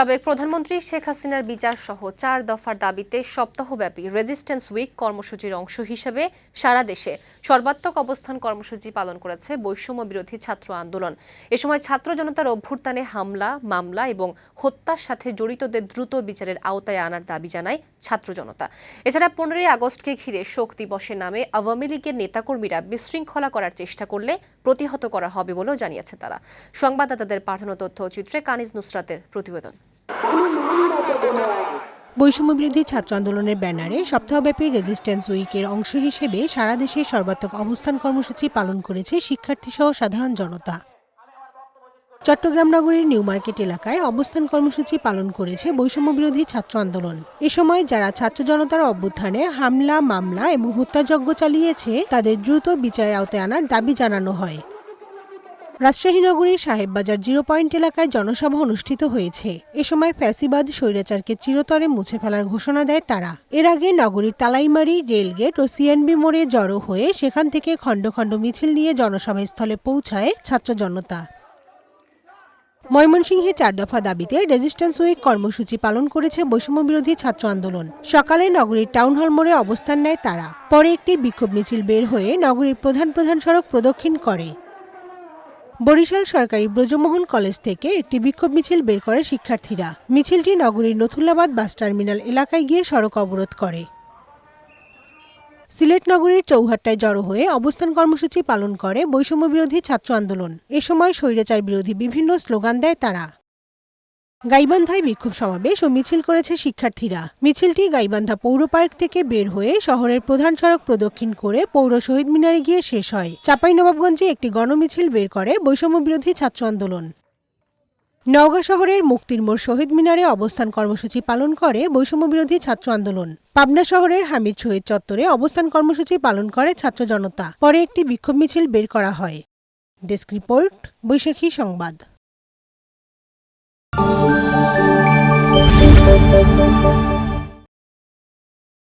সাবেক প্রধানমন্ত্রী শেখ হাসিনার বিচার সহ চার দফার দাবিতে সপ্তাহব্যাপী রেজিস্ট্যান্স উইক কর্মসূচির অংশ হিসেবে সারা দেশে সর্বাত্মক অবস্থান কর্মসূচি পালন করেছে বৈষম্য বিরোধী ছাত্র আন্দোলন। এ সময় ছাত্র জনতার অভ্যুত্থানে হামলা, মামলা এবং হত্যার সাথে জড়িতদের দ্রুত বিচারের আওতায় আনার দাবি জানায় ছাত্র জনতা। এছাড়া পনেরোই আগস্টকে ঘিরে শোক দিবসের নামে আওয়ামী লীগের নেতাকর্মীরা বিশৃঙ্খলা করার চেষ্টা করলে প্রতিহত করা হবে বলেও জানিয়েছে তারা। সংবাদদাতাদের পাঠানো তথ্যচিত্রে কানিজ নুসরাতের প্রতিবেদন। বৈষম্য বিরোধী ছাত্র আন্দোলনের ব্যানারে সপ্তাহব্যাপী রেজিস্ট্যান্স উইকের অংশ হিসেবে সারা দেশে সর্বাত্মক অবস্থান কর্মসূচি পালন করেছে শিক্ষার্থী সহ সাধারণ জনতা। চট্টগ্রাম নগরীর নিউ মার্কেট এলাকায় অবস্থান কর্মসূচি পালন করেছে বৈষম্য বিরোধী ছাত্র আন্দোলন। এ সময় যারা ছাত্র জনতার অভ্যুত্থানে হামলা, মামলা এবং হত্যাযজ্ঞ চালিয়েছে, তাদের দ্রুত বিচারের আওতায় আনার দাবি জানানো হয়। রাজশাহী নগরীর সাহেববাজার জিরো পয়েন্ট এলাকায় জনসভা অনুষ্ঠিত হয়েছে। এ সময় ফ্যাসিবাদ, স্বৈরাচারকে চিরতরে মুছে ফেলার ঘোষণা দেয় তারা। এর আগে নগরীর তালাইমারি, রেলগেট ও সিএনবি মোড়ে জড়ো হয়ে সেখান থেকে খণ্ড খণ্ড মিছিল নিয়ে জনসভাস্থলে পৌঁছায় ছাত্র জনতা। ময়মনসিংহে চার দফা দাবিতে রেজিস্ট্যান্স উইক কর্মসূচি পালন করেছে বৈষম্য বিরোধী ছাত্র আন্দোলন। সকালে নগরীর টাউন হল মোড়ে অবস্থান নেয় তারা। পরে একটি বিক্ষোভ মিছিল বের হয়ে নগরীর প্রধান প্রধান সড়ক প্রদক্ষিণ করে। বরিশাল সরকারি ব্রজমোহন কলেজ থেকে একটি বিক্ষোভ মিছিল বের করে শিক্ষার্থীরা। মিছিলটি নগরীর নথুল্লাবাদ বাস টার্মিনাল এলাকায় গিয়ে সড়ক অবরোধ করে। সিলেট নগরীর চৌহাট্টায় জড়ো হয়ে অবস্থান কর্মসূচি পালন করে বৈষম্য বিরোধী ছাত্র আন্দোলন। এ সময় স্বৈরাচার বিরোধী বিভিন্ন স্লোগান দেয় তারা। গাইবান্ধায় বিক্ষোভ সমাবেশ ও মিছিল করেছে শিক্ষার্থীরা। মিছিলটি গাইবান্ধা পৌর পার্ক থেকে বের হয়ে শহরের প্রধান সড়ক প্রদক্ষিণ করে পৌর শহীদ মিনারে গিয়ে শেষ হয়। চাঁপাইনবাবগঞ্জে একটি গণমিছিল বের করে বৈষম্য বিরোধী ছাত্র আন্দোলন। নওগাঁ শহরের মুক্তির মোড় শহীদ মিনারে অবস্থান কর্মসূচি পালন করে বৈষম্য বিরোধী ছাত্র আন্দোলন। পাবনা শহরের হামিদ শহীদ চত্বরে অবস্থান কর্মসূচি পালন করে ছাত্র জনতা। পরে একটি বিক্ষোভ মিছিল বের করা হয়। ডেস্ক রিপোর্ট বৈশাখী সংবাদ।